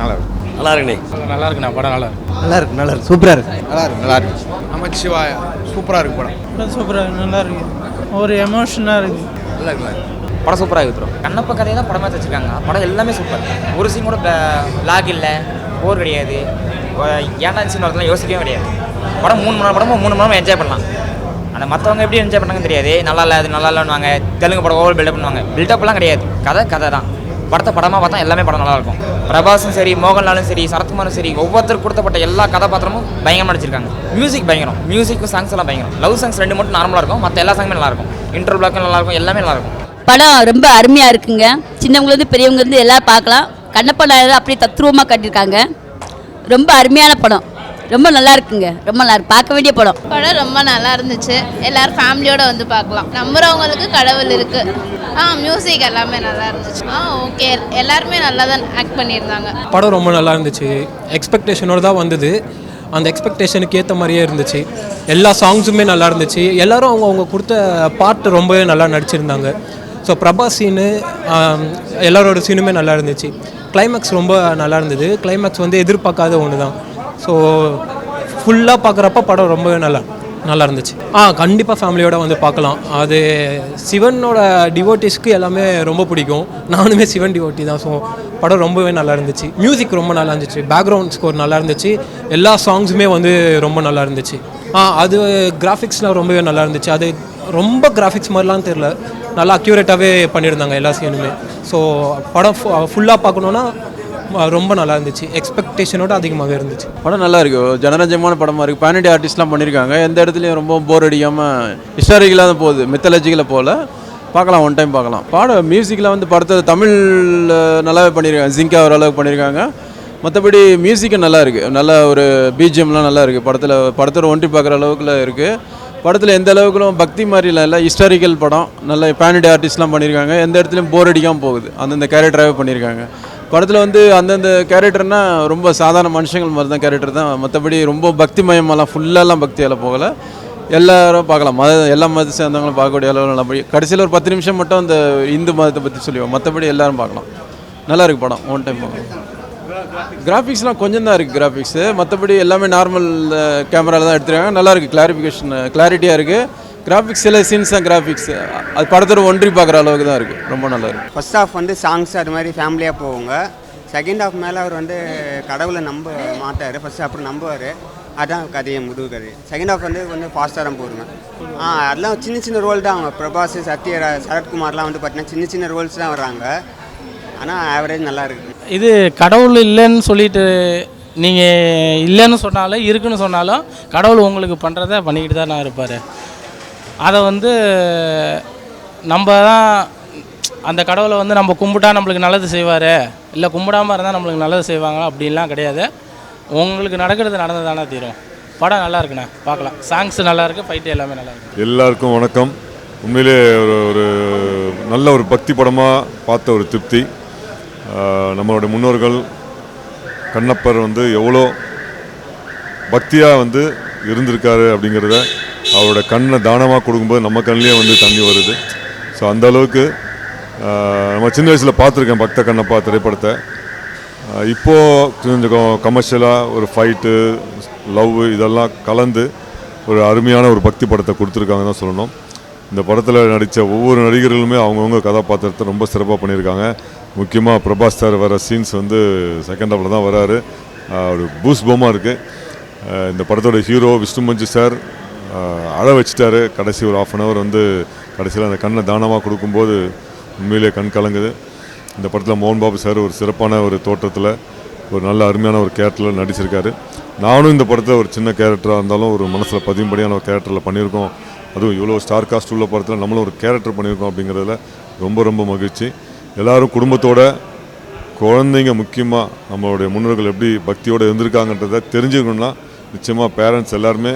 நல்லா இருக்கு. நல்லா இருக்குண்ணே. நல்லா இருக்குண்ணா படம் நல்லா இருக்கு. நல்லா இருக்கு நல்லா இருக்கு. சூப்பராக இருக்கு. நல்லா இருக்கு நல்லா இருக்கு. நமச்சிவாய சூப்பராக இருக்கு படம். சூப்பராக நல்லா இருக்கு. ஒரு எமோஷனாக இருக்கு. நல்லா இருக்கு இருக்கு. படம் சூப்பராக இருக்கு ப்ரோ கண்ணப்ப கதையை தான் படமாக வச்சுருக்காங்க. படம் எல்லாமே சூப்பர். ஒரு சீன் கூட லாக் இல்லை. போர் கிடையாது. ஏன்டா சீன் வரதுலாம் யோசிக்கவே கிடையாது. படம் மூணு மணி நேரம் படமும் மூணு மணி நேரம் என்ஜாய் பண்ணலாம். ஆனால் மற்றவங்க எப்படி என்ஜாய் பண்ணாங்கன்னு தெரியாது. நல்லா இல்லை அது நல்லா இல்லைன்னுவாங்க. தெலுங்கு படம் ஓவர் பில்டப் பண்ணுவாங்க. பில்டப்லாம் கிடையாது. கதை கதை தான். படத்தை படமாக பார்த்தா எல்லாமே படம் நல்லாயிருக்கும். பிரபாஸும் சரி மோகன்லாலும் சரி சரத்குமாரும் சரி ஒவ்வொருத்தருக்கு கொடுத்தப்பட்ட எல்லா கதாபாத்திரமும் பயங்கரமாக நடிச்சிருக்காங்க. மியூசிக் பயங்கரம். மியூசிக்கும் சாங்ஸ் எல்லாம் பயங்கரம். லவ் சாங்ஸ் ரெண்டு மட்டும் நார்மலாக இருக்கும். மற்ற எல்லா சாங்குமே நல்லா இருக்கும் இன்டர் பிளாக்கும் நல்லா இருக்கும் எல்லாமே நல்லாயிருக்கும். படம் ரொம்ப அருமையாக இருக்குங்க. சின்னவங்கலேருந்து பெரியவங்கலேருந்து எல்லோரும் பார்க்கலாம். கண்ணப்ப நாயர் அப்படியே தத்ரூபமாக கட்டியிருக்காங்க. ரொம்ப அருமையான படம். ரொம்ப நல்லா இருக்குங்க. ரொம்ப நல்லா இருக்கு. பார்க்க வேண்டிய படம். படம் ரொம்ப நல்லா இருந்துச்சு. எல்லாரும் ஃபேமிலியோட வந்து பார்க்கலாம். நம்புறவங்களுக்கு கடவுள் இருக்கு. ஆ மியூசிக் எல்லாமே நல்லா இருந்துச்சு. ஆ ஓகே எல்லாருமே நல்லா தான் ஆக்ட் பண்ணியிருந்தாங்க. படம் ரொம்ப நல்லா இருந்துச்சு. எக்ஸ்பெக்டேஷனோட தான் வந்தது. அந்த எக்ஸ்பெக்டேஷனுக்கு ஏற்ற மாதிரியே இருந்துச்சு. எல்லா சாங்ஸுமே நல்லா இருந்துச்சு. எல்லாரும் அவங்க அவங்க கொடுத்த பாட்டு ரொம்பவே நல்லா நடிச்சிருந்தாங்க. ஸோ பிரபாஸ் சீனு எல்லாரோட சீனுமே நல்லா இருந்துச்சு. கிளைமேக்ஸ் ரொம்ப நல்லா இருந்தது. கிளைமேக்ஸ் வந்து எதிர்பார்க்காத ஒன்று தான் ஸோ ஃபுல்லாக பார்க்குறப்ப படம் ரொம்பவே நல்லா நல்லா இருந்துச்சு. ஆ கண்டிப்பாக ஃபேமிலியோடு வந்து பார்க்கலாம் அது சிவனோட டிவோட்டிஸ்க்கு எல்லாமே ரொம்ப பிடிக்கும். நானுமே சிவன் டிவோட்டி தான். ஸோ படம் ரொம்பவே நல்லா இருந்துச்சு. மியூசிக் ரொம்ப நல்லா இருந்துச்சு. பேக்ரவுண்ட் ஸ்கோர் நல்லா இருந்துச்சு. எல்லா சாங்ஸுமே வந்து ரொம்ப நல்லா இருந்துச்சு. ஆ அது கிராஃபிக்ஸ்லாம் ரொம்பவே நல்லா இருந்துச்சு. அது ரொம்ப கிராஃபிக்ஸ் மாதிரிலாம் தெரில நல்லா அக்யூரேட்டாகவே பண்ணியிருந்தாங்க எல்லா சீனுமே ஸோ படம் ஃபுல்லாக பார்க்கணுன்னா ரொம்ப நல்லா இருந்துச்சு. எக்ஸ்பெக்டேஷனோட அதிகமாகவே இருந்துச்சு. படம் நல்லா இருக்கு. ஜனரஞ்சமான படமாக இருக்குது பேனடி ஆர்டிஸ்ட்லாம் பண்ணியிருக்காங்க எந்த இடத்துலையும் ரொம்ப போர் அடிக்காமல் ஹிஸ்டாரிக்கலாக தான் போகுது. மித்தலஜிக்கலாக போகல பார்க்கலாம் ஒன் டைம் பார்க்கலாம். பாடம் மியூசிக்கில் வந்து படத்தை தமிழ் நல்லாவே பண்ணியிருக்காங்க ஜிங்கா ஓரளவுக்கு பண்ணியிருக்காங்க மற்றபடி மியூசிக்கும் நல்லா இருக்குது நல்ல ஒரு பிஜிஎம்லாம் நல்லா இருக்குது படத்தில் படத்தில் ஒன்றி பார்க்குற அளவுக்குல இருக்குது படத்தில் எந்த அளவுக்குலாம் பக்தி மாதிரிலாம் இல்லை. ஹிஸ்டாரிக்கல் படம். நல்ல பேனடி ஆர்டிஸ்ட்லாம் பண்ணியிருக்காங்க எந்த இடத்துலையும் போர் அடிக்காமல் போகுது. அந்தந்த கேரக்டராகவே பண்ணியிருக்காங்க படத்தில் வந்து அந்தந்த கேரக்டர்னா ரொம்ப சாதாரண மனுஷங்கள் மாதிரி தான் கேரக்டர் தான். மற்றபடி ரொம்ப பக்தி மயமெல்லாம் ஃபுல்லாலாம் பக்தியால் போகலை. எல்லாரும் பார்க்கலாம். மத எல்லா மதத்தை சேர்ந்தவங்களும் பார்க்கக்கூடிய அளவு நல்லபடி கடைசியில் ஒரு பத்து நிமிஷம் மட்டும் அந்த இந்து மதத்தை பற்றி சொல்லுவோம். மற்றபடி எல்லாரும் பார்க்கலாம். நல்லா இருக்கு படம். ஒன் டைம் பார்க்கலாம். கிராஃபிக்ஸ்லாம் கொஞ்சம் தான் இருக்குது கிராஃபிக்ஸு மற்றபடி எல்லாமே நார்மல் கேமராவில் தான் எடுத்துருக்காங்க. நல்லா இருக்குது கிளாரிஃபிகேஷன் கிளாரிட்டியாக இருக்குது கிராஃபிக்ஸ் சில சீன்ஸ் தான் கிராஃபிக்ஸ் அது படத்தோட ஒன்றி பார்க்குற அளவுக்கு தான் இருக்குது ரொம்ப நல்லா இருக்குது ஃபர்ஸ்ட் ஹாஃப் வந்து சாங்ஸ் அது மாதிரி ஃபேமிலியாக போவாங்க செகண்ட் ஹாஃப் மேலே அவர் வந்து கடவுளை நம்ப மாட்டார். ஃபர்ஸ்ட் அப்புறம் நம்புவார். அதான் கதையை முழு கதை செகண்ட் ஹாஃப் வந்து கொஞ்சம் ஃபாஸ்ட்டாக தான் போடுங்க ஆ அதெல்லாம் சின்ன சின்ன ரோல் தான். அவங்க பிரபாஸ் சத்யரா சரத்குமார்லாம் வந்து பார்த்தீங்கன்னா சின்ன சின்ன ரோல்ஸ் தான் வர்றாங்க. ஆனால் ஆவரேஜ் நல்லா இருக்குது இது கடவுள் இல்லைன்னு சொல்லிட்டு நீங்கள் இல்லைன்னு சொன்னாலும் இருக்குன்னு சொன்னாலும் கடவுள் உங்களுக்கு பண்ணுறத பண்ணிக்கிட்டு தான் இருப்பார்? அதை வந்து நம்ம தான் அந்த கடவுளை வந்து நம்ம கும்பிட்டா நம்மளுக்கு நல்லது செய்வார்? இல்லை கும்பிடாம இருந்தால் நம்மளுக்கு நல்லது செய்வாங்க அப்படின்லாம் கிடையாது. உங்களுக்கு நடக்கிறது நடந்ததானே தீரும். படம் நல்லா இருக்குண்ணே. பார்க்கலாம். சாங்ஸ் நல்லா இருக்குது ஃபைட்டு எல்லாமே நல்லா இருக்கு. எல்லாருக்கும் வணக்கம். உண்மையிலே ஒரு ஒரு நல்ல ஒரு பக்தி படமாக பார்த்த ஒரு திருப்தி. நம்மளுடைய முன்னோர்கள் கண்ணப்பர் வந்து எவ்வளோ பக்தியாக வந்து இருந்திருக்காரு அப்படிங்கிறத அவரோட கண்ணை தானமாக கொடுக்கும்போது நம்ம கண்ணிலே வந்து தண்ணி வருது. ஸோ அந்த அளவுக்கு நம்ம சின்ன வயசில் பார்த்துருக்கேன் பக்த கண்ணப்பா திரைப்படத்தை. இப்போது கொஞ்சம் கமர்ஷியலாக ஒரு ஃபைட்டு லவ் இதெல்லாம் கலந்து ஒரு அருமையான ஒரு பக்தி படத்தை கொடுத்துருக்காங்க தான் சொல்லணும். இந்த படத்தில் நடித்த ஒவ்வொரு நடிகர்களுமே அவங்கவுங்க கதாபாத்திரத்தை ரொம்ப சிறப்பாக பண்ணியிருக்காங்க. முக்கியமாக பிரபாஸ் சார் வர சீன்ஸ் வந்து செகண்ட் ஹாஃபில் தான் வராரு. ஒரு பூஸ் போமாக இருக்குது இந்த படத்தோட ஹீரோ விஷ்ணு மஞ்சு சார் அழ வச்சிட்டாரு. கடைசி ஒரு ஆஃப் அன் ஹவர் வந்து கடைசியில் அந்த கண்ணை தானமாக கொடுக்கும்போது உண்மையிலே கண் கலங்குது. இந்த படத்தில் மோகன் பாபு சார் ஒரு சிறப்பான ஒரு தோற்றத்தில் ஒரு நல்ல அருமையான ஒரு கேரக்டரில் நடிச்சிருக்காரு. நானும் இந்த படத்தில் ஒரு சின்ன கேரக்டராக இருந்தாலும் ஒரு மனசில் பதியும்படியான ஒரு கேரக்டரில் பண்ணியிருக்கோம். அதுவும் இவ்வளோ ஸ்டார் காஸ்ட் உள்ள படத்தில் நம்மளும் ஒரு கேரக்டர் பண்ணியிருக்கோம் அப்படிங்கிறதுல ரொம்ப ரொம்ப மகிழ்ச்சி. எல்லோரும் குடும்பத்தோட குழந்தைங்க முக்கியமாக நம்மளுடைய முன்னோர்கள் எப்படி பக்தியோடு இருந்திருக்காங்கன்றதை தெரிஞ்சுக்கணும்னா நிச்சயமாக பேரண்ட்ஸ் எல்லாருமே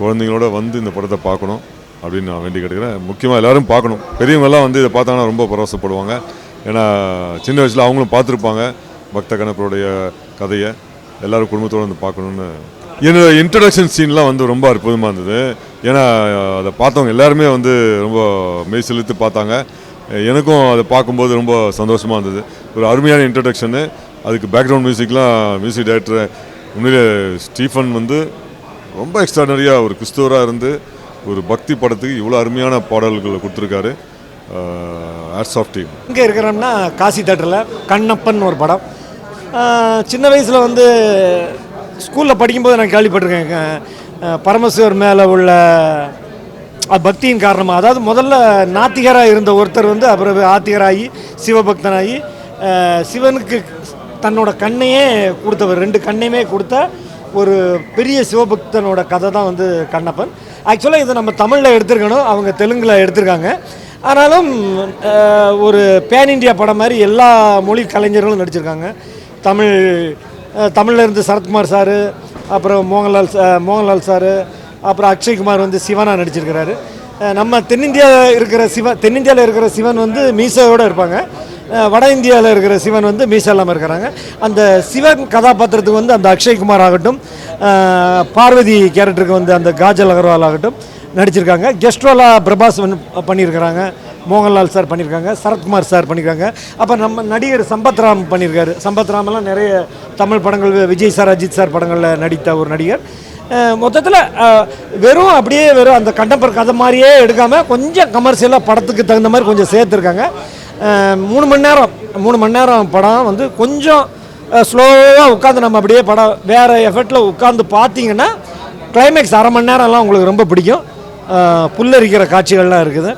குழந்தைங்களோட வந்து இந்த படத்தை பார்க்கணும் அப்படின்னு நான் வேண்டி கேட்டுக்கிறேன். முக்கியமாக எல்லாரும் பார்க்கணும். பெரியவங்கெல்லாம் வந்து இதை பார்த்தாங்கன்னா ரொம்ப பரவசப்படுவாங்க. ஏன்னா சின்ன வயசில் அவங்களும் பார்த்துருப்பாங்க பக்த கணப்பருடைய கதையை. எல்லாரும் குடும்பத்தோடு வந்து பார்க்கணுன்னு என்னோட இன்ட்ரடக்ஷன் சீன்லாம் வந்து ரொம்ப அற்புதமாக இருந்தது. ஏன்னா அதை பார்த்தவங்க எல்லாருமே வந்து ரொம்ப மெய் செலுத்து பார்த்தாங்க. எனக்கும் அதை பார்க்கும்போது ரொம்ப சந்தோஷமாக இருந்தது. ஒரு அருமையான இன்ட்ரடக்ஷனு அதுக்கு பேக்ரவுண்ட் மியூசிக்லாம் மியூசிக் டைரக்டர் உண்மையிலே ஸ்டீஃபன் வந்து ரொம்ப எக்ஸ்ட்ராடனரியாக ஒரு கிறிஸ்துவராக இருந்து ஒரு பக்தி படத்துக்கு இவ்வளோ அருமையான பாடல்களை கொடுத்துருக்காரு ஆர்ட்ஸ் ஆஃப் டீம் இங்கே இருக்கிறோம்னா காசி தேட்டரில் கண்ணப்பன் ஒரு படம். சின்ன வயசில் வந்து ஸ்கூலில் படிக்கும்போது நான் கேள்விப்பட்டிருக்கேன் ஆஹ் பரமசிவர் மேலே உள்ள பக்தியின் காரணமாக அதாவது முதல்ல நாத்திகராக இருந்த ஒருத்தர் வந்து அப்புறம் ஆத்திகராகி சிவபக்தனாகி சிவனுக்கு தன்னோட கண்ணையே கொடுத்தவர் ரெண்டு கண்ணையுமே கொடுத்த ஒரு பெரிய சிவபக்தனோட கதை தான் வந்து கண்ணப்பன். ஆக்சுவலாக இதை நம்ம தமிழில் எடுத்திருக்கணும். அவங்க தெலுங்கில் எடுத்திருக்காங்க. ஆனாலும் ஒரு பேன் இண்டியா படம் மாதிரி எல்லா மொழி கலைஞர்களும் நடிச்சிருக்காங்க. தமிழ் தமிழில் தமிழ்ல இருந்து சரத்குமார் சார் அப்புறம் மோகன்லால் மோகன்லால் சார் அப்புறம் அக்ஷய்குமார் வந்து சிவனா நடிச்சிருக்கிறாரு. நம்ம தென்னிந்தியா இருக்கிற சிவன் தென்னிந்தியாவில் இருக்கிற சிவன் வந்து மீசையோடு இருப்பாங்க. வட இந்தியாவில் இருக்கிற சிவன் வந்து மீசை இல்லாமல் இருக்கிறாங்க அந்த சிவன் கதாபாத்திரத்துக்கு வந்து அந்த அக்ஷய்குமார் ஆகட்டும் பார்வதி கேரக்டருக்கு வந்து அந்த காஜல் அகர்வால் ஆகட்டும் நடிச்சிருக்காங்க. கெஸ்ட் ரோலாக பிரபாஸ் வந்து பண்ணியிருக்கிறாங்க மோகன்லால் சார் பண்ணியிருக்காங்க சரத்குமார் சார் பண்ணியிருக்காங்க. அப்போ நம்ம நடிகர் சம்பத்ராம் பண்ணியிருக்காரு. சம்பத்ராமெல்லாம் நிறைய தமிழ் படங்கள் விஜய் சார் அஜித் சார் படங்களில் நடித்த ஒரு நடிகர். மொத்தத்தில் வெறும் அப்படியே வெறும் அந்த கண்டம்பர் கதை மாதிரியே எடுக்காமல் கொஞ்சம் கமர்ஷியலாக படத்துக்கு தகுந்த மாதிரி கொஞ்சம் சேர்த்துருக்காங்க. மூணு மணி நேரம் மூணு மணி நேரம் படம் வந்து கொஞ்சம் ஸ்லோவாக உட்காந்து நம்ம அப்படியே படம் வேறு எஃபர்ட்டில் உட்காந்து பார்த்தீங்கன்னா கிளைமேக்ஸ் அரை மணி நேரம்லாம் உங்களுக்கு ரொம்ப பிடிக்கும். புல்லரிக்கிற காட்சிகள்லாம் இருக்குது.